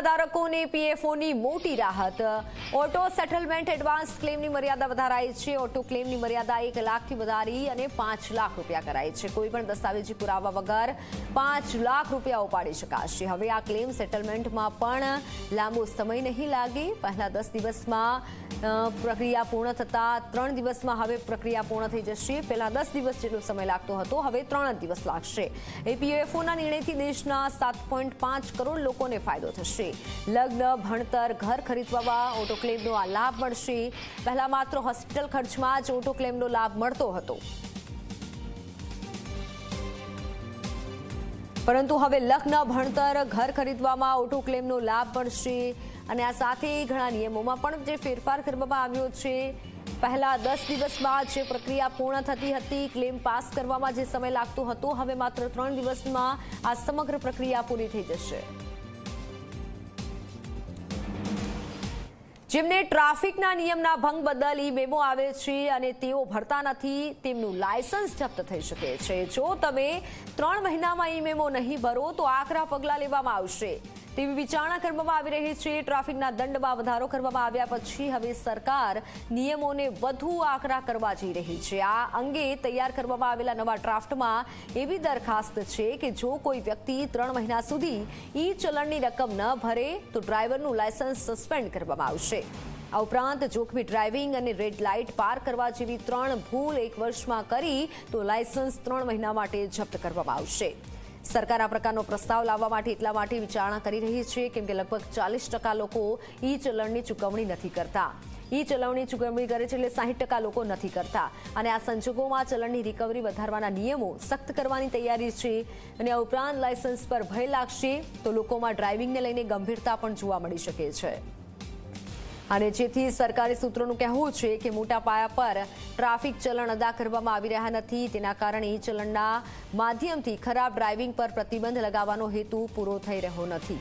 ખાતા ધારકોને પીએફઓની મોટી રાહત. ઓટો સેટલમેન્ટ એડવાન્સ ક્લેમની મર્યાદા વધારાઈ છે. ઓટો ક્લેમની મર્યાદા એક લાખથી વધારી અને પાંચ લાખ રૂપિયા કરાઈ છે. કોઈ પણ દસ્તાવેજી પુરાવા વગર પાંચ લાખ રૂપિયા ઉપાડી શકાશે. હવે આ ક્લેમ સેટલમેન્ટમાં પણ લાંબો સમય નહીં લાગે. પહેલા દસ દિવસમાં પ્રક્રિયા પૂર્ણ થતા ત્રણ દિવસમાં હવે પ્રક્રિયા પૂર્ણ થઈ જશે. પહેલા દસ દિવસ જેટલો સમય લાગતો હતો, હવે ત્રણ દિવસ લાગશે. એપીએફઓના નિર્ણયથી દેશના સાત પોઈન્ટ પાંચ કરોડ લોકોને ફાયદો થશે. લગ્ન, ભણતર, ઘર ખરીદવામાં ઓટો ક્લેમનો આ લાભ મળશે. પહેલા માત્ર હોસ્પિટલ ખર્ચમાં જ ઓટો ક્લેમનો લાભ મળતો હતો. પરંતુ હવે લગ્ન, ભણતર, ઘર ખરીદવામાં ઓટો ક્લેમનો લાભ મળશે. અને આ સાથે ઘણા નિયમોમાં પણ જે ફેરફાર કરવામાં આવ્યો છે. પહેલા દસ દિવસમાં જે પ્રક્રિયા પૂર્ણ થતી હતી ક્લેમ પાસ કરવામાં જે સમય લાગતો હતો, હવે માત્ર ત્રણ દિવસમાં આ સમગ્ર પ્રક્રિયા પૂરી થઈ જશે. જેમને ટ્રાફિકના નિયમના ભંગ બદલ ઈ મેમો આવે છે અને તેઓ ભરતા નથી, તેમનું લાયસન્સ જપ્ત થઈ શકે છે. જો તમે ત્રણ મહિનામાં ઈ મેમો નહીં ભરો, તો આકરા પગલાં લેવામાં આવશે. તેવી વિચારણા કરવામાં આવી રહી છે. ટ્રાફિકના દંડમાં વધારો કરવામાં આવ્યા પછી હવે સરકાર નિયમોને વધુ આકરા કરવા જઈ રહી છે. આ અંગે તૈયાર કરવામાં આવેલા નવા ડ્રાફ્ટમાં એવી દરખાસ્ત છે કે જો કોઈ વ્યક્તિ ત્રણ મહિના સુધી ઈ ચલણની રકમ ન ભરે તો ડ્રાઈવરનું લાયસન્સ સસ્પેન્ડ કરવામાં આવશે. આ ઉપરાંત જોખમી ડ્રાઇવિંગ અને રેડ લાઇટ પાર કરવા જેવી ત્રણ ભૂલ એક વર્ષમાં કરી તો લાયસન્સ ત્રણ મહિના માટે જપ્ત કરવામાં આવશે. સરકાર આ પ્રકારનો પ્રસ્તાવ લાવવા માટે એટલા માટે વિચારણા કરી રહી છે, કેમ કે લગભગ ચાલીસ ટકા લોકો ઈ ચલણની ચૂકવણી નથી કરતા. ઈ ચલણની ચૂકવણી કરે છે એટલે સાહીઠ ટકા લોકો નથી કરતા. અને આ સંજોગોમાં ચલણની રિકવરી વધારવાના નિયમો સખ્ત કરવાની તૈયારી છે અને આ ઉપરાંત લાયસન્સ પર ભય લાગશે તો લોકોમાં ડ્રાઇવિંગને લઈને ગંભીરતા પણ જોવા મળી શકે છે. અને જેથી સરકારી સૂત્રોનું કહેવું છે કે મોટા પાયા પર ટ્રાફિક ચલણ અદા કરવામાં આવી રહ્યા નથી. તેના કારણે ચલણના માધ્યમથી ખરાબ ડ્રાઇવિંગ પર પ્રતિબંધ લગાવવાનો હેતુ પૂરો થઈ રહ્યો નથી.